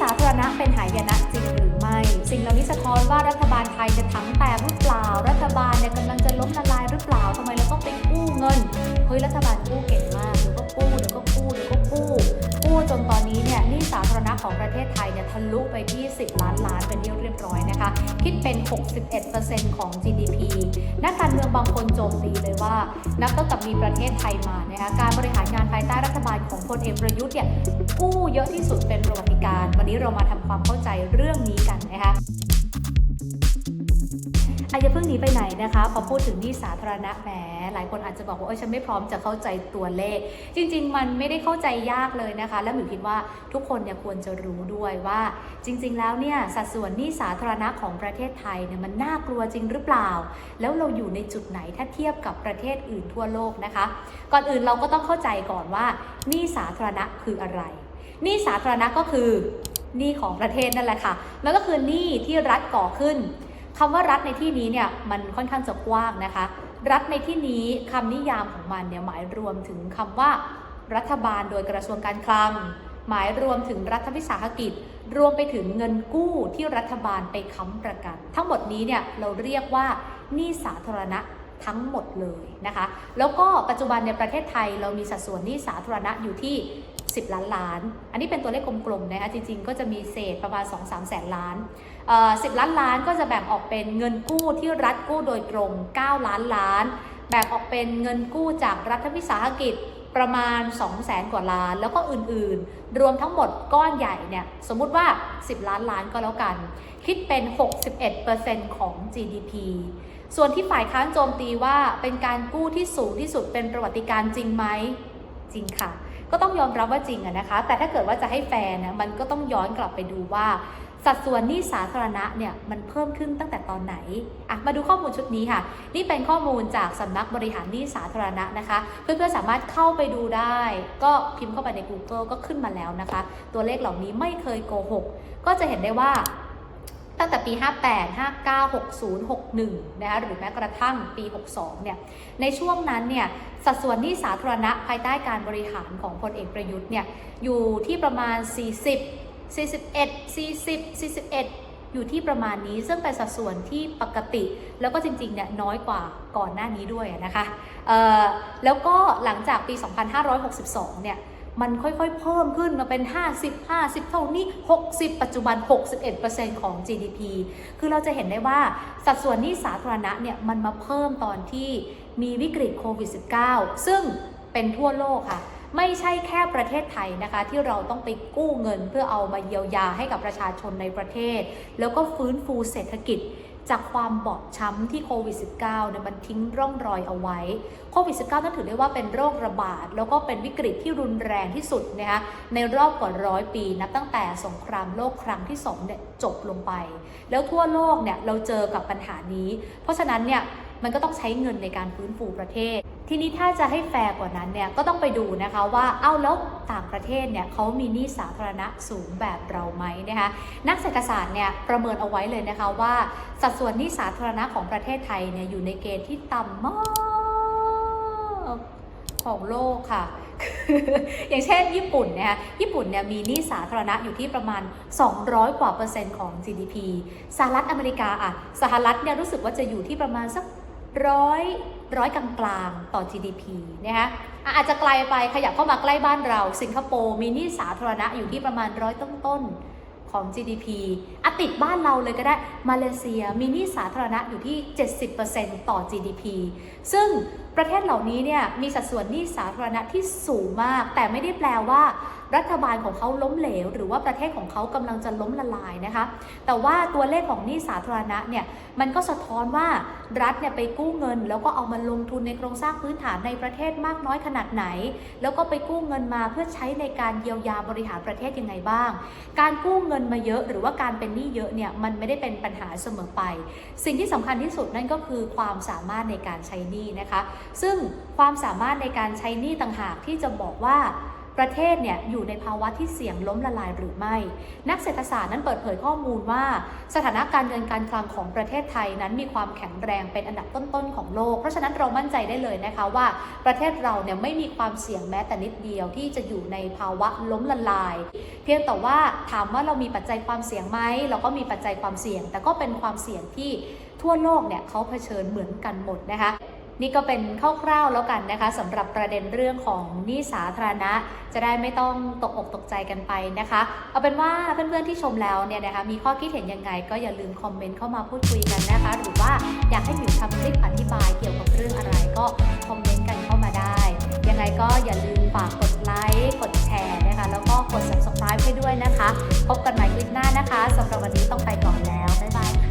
สาธารณะเป็นหายนะจริงหรือไม่ สิ่งเหล่านี้สะท้อนว่ารัฐบาลไทยจะถังแตกหรือเปล่า รัฐบาลเนี่ยกำลังจะล้มละลายหรือเปล่าทำไมเราต้องไปกู้เงินเฮ้ยรัฐบาลกู้เก่งมาก นี้เนี่ยหนี้สาธารณะของประเทศไทยเนี่ยทะลุไปที่ 10 ล้านล้านเป็นที่เรียบร้อยนะคะ คิดเป็น 61%ของ GDP นักการเมืองบางคนโจมตีเลยว่า นับตั้งแต่มีประเทศไทยมานะคะการบริหารงานภายใต้รัฐบาลของพลเอกประยุทธ์เนี่ยกู้เยอะที่สุดเป็นประวัติการ วันนี้เรามาทำความเข้าใจเรื่องนี้กันนะคะ อาอย่าเพิ่งหนีไปไหนนะคะ พอพูดถึงหนี้สาธารณะแหมหลายคนอาจจะบอกว่าเออฉันไม่พร้อมจะเข้าใจตัวเลข จริง ๆ มันไม่ได้เข้าใจยากเลยนะคะ และหมิวคิดว่าทุกคนเนี่ยควรจะรู้ด้วยว่า จริง ๆ แล้วเนี่ยสัดส่วนหนี้สาธารณะของประเทศไทยเนี่ยมันน่ากลัวจริงหรือเปล่า แล้วเราอยู่ในจุดไหนถ้าเทียบกับประเทศอื่นทั่วโลกนะคะ ก่อนอื่นเราก็ต้องเข้าใจก่อนว่าหนี้สาธารณะคืออะไรหนี้สาธารณะก็คือหนี้ของประเทศนั่นแหละค่ะแล้วก็คือหนี้ที่รัฐก่อขึ้น คำว่ารัฐในที่นี้เนี่ยมันค่อนข้างจะกว้างนะคะ รัฐในที่นี้คำนิยามของมันเนี่ยหมายรวมถึงคำว่า รัฐบาลโดยกระทรวงการคลัง หมายรวมถึงรัฐวิสาหกิจ รวมไปถึงเงินกู้ที่รัฐบาลไปค้ำประกัน ทั้งหมดนี้เนี่ยเราเรียกว่าหนี้สาธารณะทั้งหมดเลยนะคะ แล้วก็ปัจจุบันในประเทศไทยเรามีสัดส่วนหนี้สาธารณะอยู่ที่ 10 ล้านล้าน อันนี้เป็นตัวเลขกลมๆนะคะจริงๆ ก็จะมีเศษประมาณ 2-3 แสนล้านเอ่อ10ล้านล้านก็จะแบ่งออกเป็นเงินกู้ที่รัฐกู้โดยตรง 9 ล้านล้าน แบ่งออกเป็นเงินกู้จากรัฐวิสาหกิจประมาณ 2 0 0แสนกว่าล้าน แล้วก็อื่นๆ รวมทั้งหมดก้อนใหญ่เนี่ย สมมุติว่า 10 ล้านล้านก็แล้วกัน คิดเป็น 61%ของ GDP ส่วนที่ฝ่ายค้านโจมตีว่าเป็นการกู้ที่สูงที่สุดเป็นประวัติการณ์จริงไหม จริงค่ะ ก็ต้องยอมรับว่าจริงอะนะคะ แต่ถ้าเกิดว่าจะให้แฟร์นะมันก็ต้องย้อนกลับไปดูว่า สัดส่วนหนี้สาธารณะเนี่ยมันเพิ่มขึ้นตั้งแต่ตอนไหนอะมาดูข้อมูลชุดนี้ค่ะ นี่เป็นข้อมูลจากสำนักบริหารหนี้สาธารณะนะคะ เพื่อนๆสามารถเข้าไปดูได้ ก็พิมพ์เข้าไปใน Google ก็ขึ้นมาแล้วนะคะ ตัวเลขเหล่านี้ไม่เคยโกหก ก็จะเห็นได้ว่า ตั้งแต่ปี 58 59 60 61 นะคะหรือแม้กระทั่งปี 62 เนี่ย ในช่วงนั้นเนี่ยสัดส่วนหนี้สาธารณะภายใต้การบริหารของพลเอกประยุทธ์เนี่ยอยู่ที่ประมาณ 40 41 40 41 อยู่ที่ประมาณนี้ซึ่งเป็นสัดส่วนที่ปกติ แล้วก็จริงๆเนี่ยน้อยกว่าก่อนหน้านี้ด้วยนะคะแล้วก็หลังจากปี 2562 เนี่ย มันค่อยๆ เพิ่มขึ้นมาเป็น 50 50 เท่านี้ 60 ปัจจุบัน 61%ของ GDP คือเราจะเห็นได้ว่าสัดส่วนหนี้สาธารณะเนี่ยมันมาเพิ่มตอนที่มีวิกฤตโควิด -19 ซึ่งเป็นทั่วโลกค่ะไม่ใช่แค่ประเทศไทยนะคะที่เราต้องไปกู้เงินเพื่อเอามาเยียวยาให้กับประชาชนในประเทศ แล้วก็ฟื้นฟูเศรษฐกิจ จากความบอบช้ำที่โควิด -19 เนี่ยมันทิ้งร่องรอยเอาไว้โควิด -19 นั่นถือได้ว่าเป็นโรคระบาด แล้วก็เป็นวิกฤตที่รุนแรงที่สุดนะคะในรอบกว่าร้อยปีนับตั้งแต่สงครามโลกครั้งที่สองเนี่ยจบลงไป แล้วทั่วโลกเนี่ยเราเจอกับปัญหานี้ เพราะฉะนั้นเนี่ย มันก็ต้องใช้เงินในการฟื้นฟูประเทศ ทีนี้ถ้าจะให้แฟร์กว่านั้นเนี่ยก็ต้องไปดูนะคะว่าเอ้าแล้วต่างประเทศเนี่ยเขามีหนี้สาธารณะสูงแบบเราไหมนะคะนักเศรษฐศาสตร์เนี่ยประเมินเอาไว้เลยนะคะว่า สัดส่วนหนี้สาธารณะของประเทศไทยเนี่ยอยู่ในเกณฑ์ที่ต่ำมากของโลกค่ะ อย่างเช่นญี่ปุ่นนะคะญี่ปุ่นเนี่ยมีหนี้สาธารณะอยู่ที่ประมาณ 200 กว่าเปอร์เซ็นต์ของ GDP สหรัฐอเมริกาอะ สหรัฐเนี่ยรู้สึกว่าจะอยู่ที่ประมาณสัก ร้อยร้อยกลางๆ ต่อ GDP นะคะอะอาจจะไกลไปขยับเข้ามาใกล้บ้านเรา สิงคโปร์มีหนี้สาธารณะอยู่ที่ประมาณร้อยต้นๆ ของ GDP อะติดบ้านเราเลยก็ได้ มาเลเซียมีหนี้สาธารณะอยู่ที่ 70%ต่อ GDP ซึ่งประเทศเหล่านี้เนี่ยมีสัดส่วนหนี้สาธารณะที่สูงมาก แต่ไม่ได้แปลว่า รัฐบาลของเขาล้มเหลว หรือว่าประเทศของเขากำลังจะล้มละลายนะคะ แต่ว่าตัวเลขของหนี้สาธารณะเนี่ยมันก็สะท้อนว่ารัฐเนี่ยไปกู้เงิน แล้วก็เอามาลงทุนในโครงสร้างพื้นฐานในประเทศมากน้อยขนาดไหน แล้วก็ไปกู้เงินมาเพื่อใช้ในการเยียวยาบริหารประเทศยังไงบ้าง การกู้เงินมาเยอะหรือว่าการเป็นหนี้เยอะเนี่ยมันไม่ได้เป็นปัญหาเสมอไป สิ่งที่สำคัญที่สุดนั่นก็คือความสามารถในการใช้หนี้นะคะ ซึ่งความสามารถในการใช้หนี้ต่างหากที่จะบอกว่า ประเทศเนี่ยอยู่ในภาวะที่เสี่ยงล้มละลายหรือไม่ นักเศรษฐศาสตร์นั้นเปิดเผยข้อมูลว่า สถานะการเงินการคลังของประเทศไทยนั้นมีความแข็งแรงเป็นอันดับต้นๆของโลก เพราะฉะนั้นเรามั่นใจได้เลยนะคะว่าประเทศเราเนี่ยไม่มีความเสี่ยงแม้แต่นิดเดียวที่จะอยู่ในภาวะล้มละลาย เพียงแต่ว่าถามว่าเรามีปัจจัยความเสี่ยงไหมเราก็มีปัจจัยความเสี่ยง แต่ก็เป็นความเสี่ยงที่ทั่วโลกเนี่ยเขาเผชิญเหมือนกันหมดนะคะ นี่ก็เป็นคร่าวๆแล้วกันนะคะสำหรับประเด็นเรื่องของหนี้สาธารณะ จะได้ไม่ต้องตกอกตกใจกันไปนะคะ เอาเป็นว่าเพื่อนๆที่ชมแล้วเนี่ยนะคะมีข้อคิดเห็นยังไง ก็อย่าลืมคอมเมนต์เข้ามาพูดคุยกันนะคะ หรือว่าอยากให้หมิวทำคลิปอธิบายเกี่ยวกับเรื่องอะไรก็คอมเมนต์กันเข้ามาได้ ยังไงก็อย่าลืมฝากกดไลค์กดแชร์นะคะแล้วก็กด subscribe ให้ด้วยนะคะ พบกันใหม่คลิปหน้านะคะสำหรับวันนี้ต้องไปก่อนแล้วบ๊ายบาย